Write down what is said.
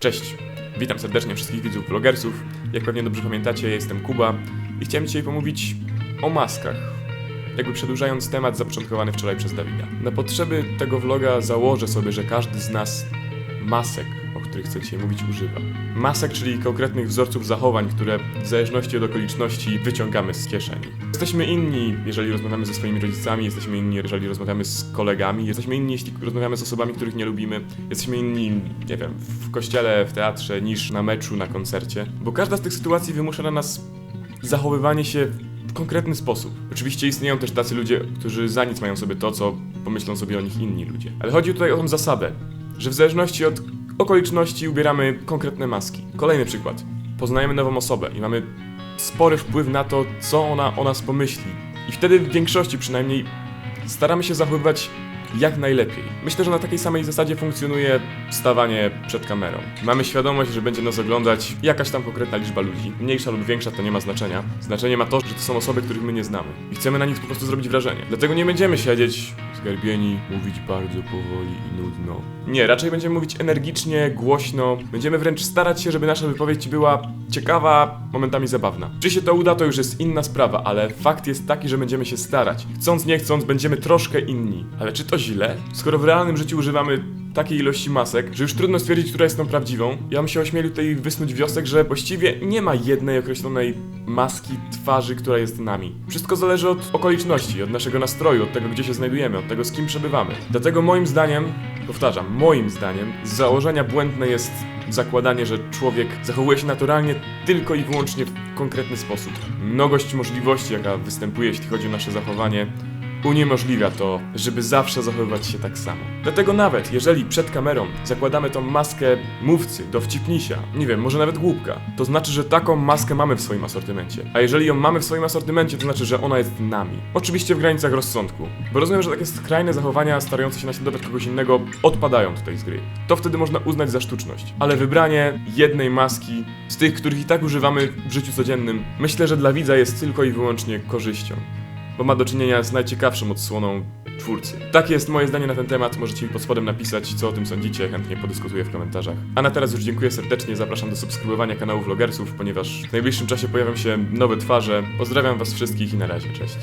Cześć, witam serdecznie wszystkich widzów vlogersów. Jak pewnie dobrze pamiętacie, ja jestem Kuba i chciałem dzisiaj pomówić o maskach. Jakby przedłużając temat zapoczątkowany wczoraj przez Dawida. Na potrzeby tego vloga założę sobie, że każdy z nas masek, o których chcę dzisiaj mówić, używa. Masek, czyli konkretnych wzorców zachowań, które w zależności od okoliczności wyciągamy z kieszeni. Jesteśmy inni, jeżeli rozmawiamy ze swoimi rodzicami, jesteśmy inni, jeżeli rozmawiamy z kolegami, jesteśmy inni, jeśli rozmawiamy z osobami, których nie lubimy, jesteśmy inni, nie wiem, w kościele, w teatrze, niż na meczu, na koncercie. Bo każda z tych sytuacji wymusza na nas zachowywanie się w konkretny sposób. Oczywiście istnieją też tacy ludzie, którzy za nic mają sobie to, co pomyślą sobie o nich inni ludzie. Ale chodzi tutaj o tą zasadę, że w zależności od okoliczności ubieramy konkretne maski. Kolejny przykład. Poznajemy nową osobę i mamy spory wpływ na to, co ona o nas pomyśli. I wtedy w większości przynajmniej staramy się zachowywać jak najlepiej. Myślę, że na takiej samej zasadzie funkcjonuje stawanie przed kamerą. Mamy świadomość, że będzie nas oglądać jakaś tam konkretna liczba ludzi. Mniejsza lub większa to nie ma znaczenia. Znaczenie ma to, że to są osoby, których my nie znamy. I chcemy na nich po prostu zrobić wrażenie. Dlatego nie będziemy siedzieć zgarbieni, mówić bardzo powoli i nudno. Nie, raczej będziemy mówić energicznie, głośno. Będziemy wręcz starać się, żeby nasza wypowiedź była ciekawa, momentami zabawna. Czy się to uda, to już jest inna sprawa, ale fakt jest taki, że będziemy się starać. Chcąc, nie chcąc, będziemy troszkę inni. Ale czy to źle? Skoro w realnym życiu używamy takiej ilości masek, że już trudno stwierdzić, która jest tą prawdziwą, ja bym się ośmielił tutaj wysnuć wniosek, że właściwie nie ma jednej określonej maski twarzy, która jest nami. Wszystko zależy od okoliczności, od naszego nastroju, od tego, gdzie się znajdujemy, od tego, z kim przebywamy. Dlatego moim zdaniem, powtarzam, moim zdaniem, z założenia błędne jest zakładanie, że człowiek zachowuje się naturalnie tylko i wyłącznie w konkretny sposób. Mnogość możliwości, jaka występuje, jeśli chodzi o nasze zachowanie, uniemożliwia to, żeby zawsze zachowywać się tak samo. Dlatego nawet jeżeli przed kamerą zakładamy tą maskę mówcy, dowcipnisia, nie wiem, może nawet głupka, to znaczy, że taką maskę mamy w swoim asortymencie. A jeżeli ją mamy w swoim asortymencie, to znaczy, że ona jest nami. Oczywiście w granicach rozsądku. Bo rozumiem, że takie skrajne zachowania starające się naśladować kogoś innego odpadają tutaj z gry. To wtedy można uznać za sztuczność. Ale wybranie jednej maski z tych, których i tak używamy w życiu codziennym, myślę, że dla widza jest tylko i wyłącznie korzyścią bo ma do czynienia z najciekawszą odsłoną twórcy. Takie jest moje zdanie na ten temat, możecie mi pod spodem napisać, co o tym sądzicie, chętnie podyskutuję w komentarzach. A na teraz już dziękuję serdecznie, zapraszam do subskrybowania kanału Vlogersów, ponieważ w najbliższym czasie pojawią się nowe twarze. Pozdrawiam was wszystkich i na razie, cześć.